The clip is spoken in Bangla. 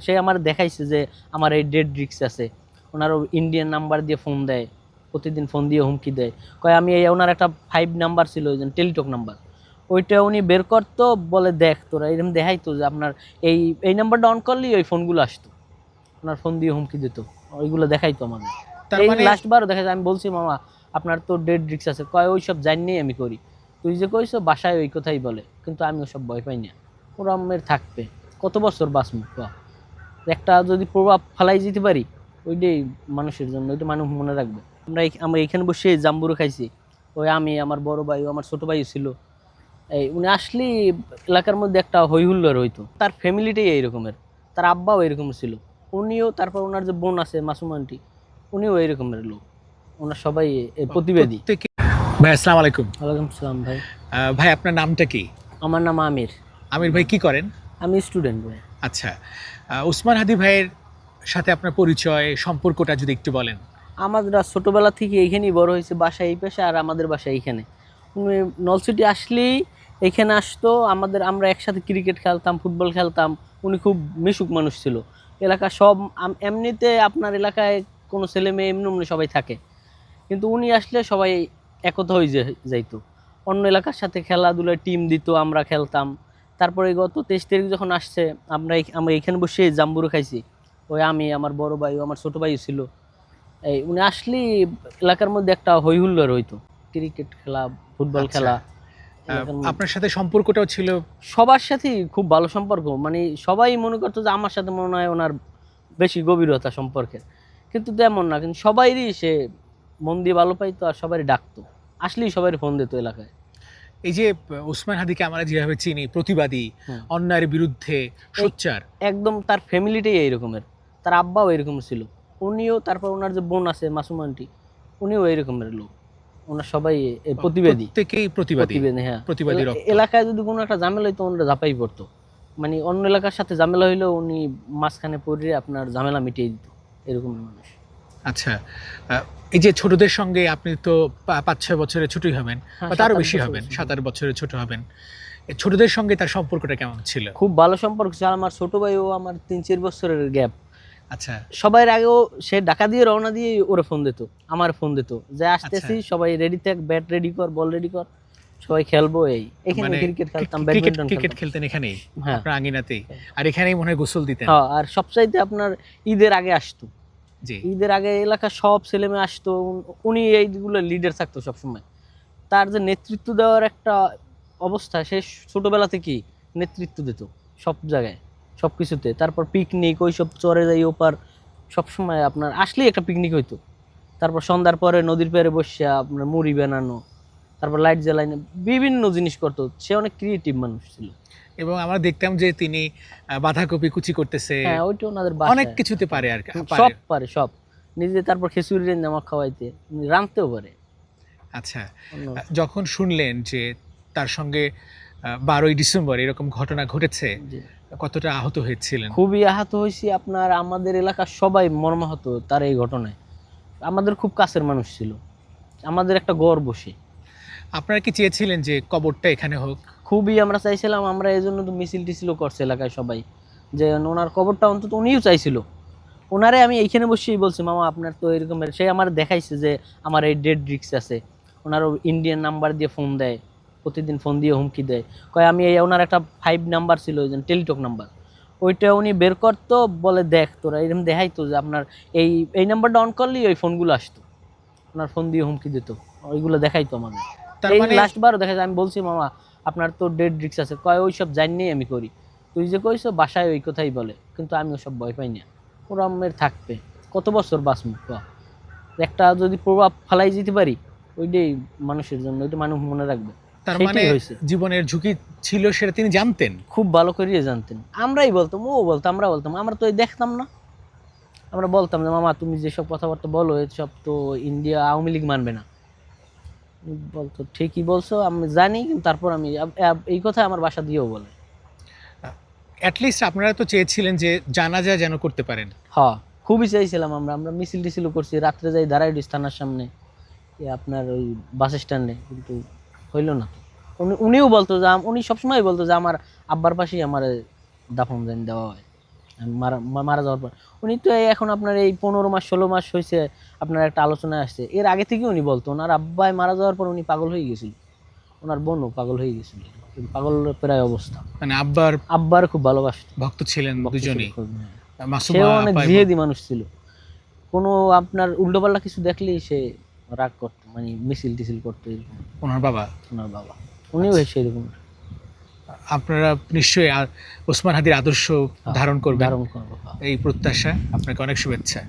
সে আমার দেখাইছে যে আমার এই ডেড রিক্স আছে। ওনারও ইন্ডিয়ান নাম্বার দিয়ে ফোন দেয় প্রতিদিন ফোন দিয়ে হুমকি দেয়। কয় আমি এই ওনার একটা ফাইভ নাম্বার ছিল ওই টেলিটক নাম্বার ওইটা উনি বের করতো বলে দেখ তোরা এরকম দেখাইতো যে আপনার এই এই নাম্বারটা অন করলেই ওই ফোনগুলো আসতো। ওনার ফোন দিয়ে হুমকি দিত। ওইগুলো দেখাইতো আমাদের। এই মানে দেখা যায় আমি বলছি মামা আপনার তো ডেড রিক্স আছে। কয় ওই সব জানিই আমি করি। তুই যে কইছো বাসায় ওই কথাই বলে কিন্তু আমি ওসব ভয় পাই না। ওরা আমের থাকবে। কত বছর বাঁচবো ক? একটা যদি প্রভাব ফালাই যেতে পারি ওইটাই মানুষের জন্য ওইটা মানুষ মনে রাখবে। আমরা আমরা এখানে বসে জাম্বুরু খাইছি। ওই আমি আমার বড় ভাই আমার ছোট ভাই ছিল। এই উনি আসলে এলাকার মধ্যে একটা হই হুল্লোড় হইতো। তার ফ্যামিলিটাই এইরকমের তার আব্বাও এরকম ছিল। উনিও তারপর ওনার যে বোন আছে মাসুম আন্টি উনিও এইরকমের লোক। ওনার সবাই প্রতিবেদী। ভাই আসসালামু আলাইকুম। ওয়ালাইকুম সালাম ভাই। ভাই আপনার নামটা কি? আমার নাম আমির। আমির ভাই কি করেন? আমি স্টুডেন্ট ভাই। আচ্ছা উসমান হাদি ভাইয়ের সাথে আপনার পরিচয়, সম্পর্কটা যদি একটু বলেন। আমাদের ছোটোবেলা থেকে এইখানেই বড় হয়েছে বাসা এই পাশে আর আমাদের বাসা এইখানে। নলসিটি আসলেই এখানে আসতো, আমাদের আমরা একসাথে ক্রিকেট খেলতাম, ফুটবল খেলতাম, উনি খুব মিশুক মানুষ ছিল। এলাকা সব এমনিতে আপনার এলাকায় কোনো ছেলে মেয়ে এমনি এমনি সবাই থাকে। কিন্তু উনি আসলে সবাই একতা হয়ে যাইতো। অন্য এলাকার সাথে খেলাধুলায় টিম দিত, আমরা খেলতাম। তারপরে গত তেইশ তারিখ যখন আসছে আমরা আমরা এখানে বসে জাম্বুরু খাইছি। ওই আমি আমার বড় ভাই আমার ছোট ভাই ছিল। এই উনি আসলেই এলাকার মধ্যে একটা হই হুল্লোড় হইতো। ক্রিকেট খেলা ফুটবল আচ্ছা। খেলা আপনার সাথে সম্পর্কটাও ছিল? সবার সাথেই খুব ভালো সম্পর্ক। মানে সবাই মনে করতো যে আমার সাথে মনে হয় ওনার বেশি গভীরতা সম্পর্কের। কিন্তু তেমন না কিন্তু সবাইরই সে মন দিয়ে ভালো পাইতো আর সবারই ডাকতো। আসলেই সবাই ফোন দিত এলাকায়। এই যে আহ, উসমান হাদিকে আমরা যেভাবে চিনি প্রতিবাদী অন্যায়ের বিরুদ্ধে সোচ্চার। একদম তার ফ্যামিলিটাই এইরকমের তার আব্বাও এরকম ছিল। উনিও তারপর ওনার যে বোন আছে মাসুম আন্টি উনিও এইরকমের লোক। ওনার সবাই প্রতিবাদী প্রতিবেদী। প্রত্যেকেই প্রতিবাদী। হ্যাঁ। প্রতিবাদী এলাকায় যদি কোনো একটা ঝামেলা হইতো ওনারা ঝাঁপাই পড়তো। মানে অন্য এলাকার সাথে ঝামেলা হইলেও উনি মাঝখানে পড়ে আপনার ঝামেলা মিটিয়ে দিত এরকম মানুষ। আচ্ছা এই যে ছোটদের সঙ্গে আপনি তো পাঁচ ছয় বছরের ছোটই হবেন হ্যাঁ, বা তারও বেশি বছর হবেন সাত আট বছরের ছোট হবেন। ছোটদের সঙ্গে তার সম্পর্কটা কেমন ছিল? খুব ভালো সম্পর্ক ছিল। আমার ছোট ভাই ও আমার তিন চার বছরের গ্যাপ। আচ্ছা। সবাই আগেও সে ঢাকা দিয়ে রওনা দিয়ে ওরে ফোন দিত আমার ফোন দিত। যে আসতেছি আচ্ছা। সবাই রেডি থাক ব্যাট রেডি কর বল রেডি কর সবাই খেলব এই। এখানে মানে ক্রিকেট খেলতাম ক্রিকেট ব্যাডমিন্টন ক্রিকেট খেলতাম। খেলতেন এখানেই? হ্যাঁ। আপনার আঙিনাতেই। আর এখানেই মনে হয় গোসল দিতেন? হ্যাঁ আর সবচাইতে আপনার ঈদের আগে আসতো। ঈদের আগে এলাকার সব ছেলে মেয়ে আসতো, উন- এইগুলো লিডার থাকতো সবসময়। তার যে নেতৃত্ব দেওয়ার একটা অবস্থা, সে ছোটবেলা থেকেই নেতৃত্ব দিত সব জায়গায়, সব কিছুতে। তারপর পিকনিক ওই সব চরে যাই ওপার, সবসময় আপনার আসলেই একটা পিকনিক হইতো। তারপর সন্ধ্যার পরে নদীর পাড়ে বসে আপনার মুড়ি বানানো, তারপর লাইট জ্বালাই বিভিন্ন জিনিস করতো। সে অনেক ক্রিয়েটিভ মানুষ ছিল। এবং আমরা দেখতাম যে তিনি বাঁধাকপি কুচি করতেছে। হ্যাঁ ওইটা ওনাদের অনেক কিছুতে পারে আর সব পারে। সব। নিজে তারপর খেসুরি আমার খাওয়াইতে রাঁধতেও পারে। আচ্ছা যখন শুনলেন যে তার সঙ্গে বারোই ডিসেম্বর এরকম ঘটনা ঘটেছে। কতটা আহত হয়েছিলেন? খুবই আহত হয়েছি আপনার আমাদের এলাকার সবাই মর্মাহত তার এই ঘটনায়। আমাদের খুব কাছের মানুষ ছিল। আমাদের একটা গর্ব সে আপনারা কি চেয়েছিলেন যে কবরটা এখানে হোক? খুবই আমরা চাইছিলাম আমরা এই জন্য তো মিছিল টিছিল করছে এলাকায় সবাই। যে ওনার কবরটা অন্তত উনিও চাইছিল। ওনারে আমি এইখানে বসেই বলছি মামা আপনার তো এরকম সে আমার দেখাইছে যে আমার এই ডেড রিক্স আছে। ওনারও ইন্ডিয়ান নাম্বার দিয়ে ফোন দেয় প্রতিদিন ফোন দিয়ে হুমকি দেয়। কয় আমি এই ওনার একটা ফাইভ নাম্বার ছিল ওই টেলিটক নাম্বার ওইটা উনি বের করতো বলে দেখ তোরা এরকম দেখাইতো যে আপনার এই এই নাম্বারটা অন করলেই ওই ফোনগুলো আসতো। ওনার ফোন দিয়ে হুমকি দিত ওইগুলো দেখাইতো আমাদের। এই মানে দেখা যায় আমি বলছি মামা আপনার তো ডেড রিক্স আছে। কয় ওই সব জানিই আমি করি। তুই যে কইছো বাসায় ওই কথাই বলে। কিন্তু আমি ওসব ভয় পাই না। ওরা আমের থাকবে। কত বছর বাঁচবো? ক? একটা যদি প্রভাব ফালাই যেতে পারি ওইটাই মানুষের জন্য ওইটা মানুষ মনে রাখবে। তার মানে জীবনের ঝুঁকি ছিল সেটা তিনি জানতেন? খুব ভালো করিয়ে জানতেন। আমরাই বলতাম ও বলতাম আমরা বলতাম। আমরা তো দেখতাম না। আমরা বলতাম যে মামা তুমি যেসব কথাবার্তা বলো এসব তো ইন্ডিয়া আওয়ামী লীগ মানবে না। বলতো ঠিকই বলছো আমি জানি কিন্তু তারপর আমি এই কথা আমার বাসা দিয়েও বলে। অ্যাটলিস্ট আপনারা তো চেয়েছিলেন যে জানাজা যেন করতে পারেন। হ্যাঁ খুবই চাইছিলাম আমরা আমরা মিছিল টিছিল করছি রাত্রে যাই দাঁড়াই থানার সামনে আপনার ওই বাস স্ট্যান্ডে কিন্তু হইল না। উনি উনিও বলতো যে উনি সবসময় বলতো যে আমার আব্বার পাশেই আমার দাফন দেওয়া হয়। মারা মারা যাওয়ার পর। উনি তো এখন আপনার এই পনেরো মাস ষোলো মাস হয়েছে আপনার একটা আলোচনা আসছে। এর আগে থেকে উনি বলতো ওনার আব্বাই মারা যাওয়ার পর উনি পাগল হয়ে গেছিল। ওনার বোনও পাগল হয়ে গেছিল। পাগল প্রায় অবস্থা। মানে আব্বার আব্বার খুব ভালোবাসতো। ভক্ত ছিলেন দুজনেই। সেও অনেক জিহেদি মানুষ ছিল। কোনো আপনার উল্টোপাল্টা কিছু দেখলেই সে রাগ করতো মানে মিছিল টিছিল করতো এরকম। ওনার বাবা? ওনার বাবা। উনিও। সেরকম আপনারা নিশ্চয়ই ওসমান হাদির আদর্শ ধারণ করবেন। ধারণ করব এই প্রত্যাশা আপনাকে অনেক শুভেচ্ছা।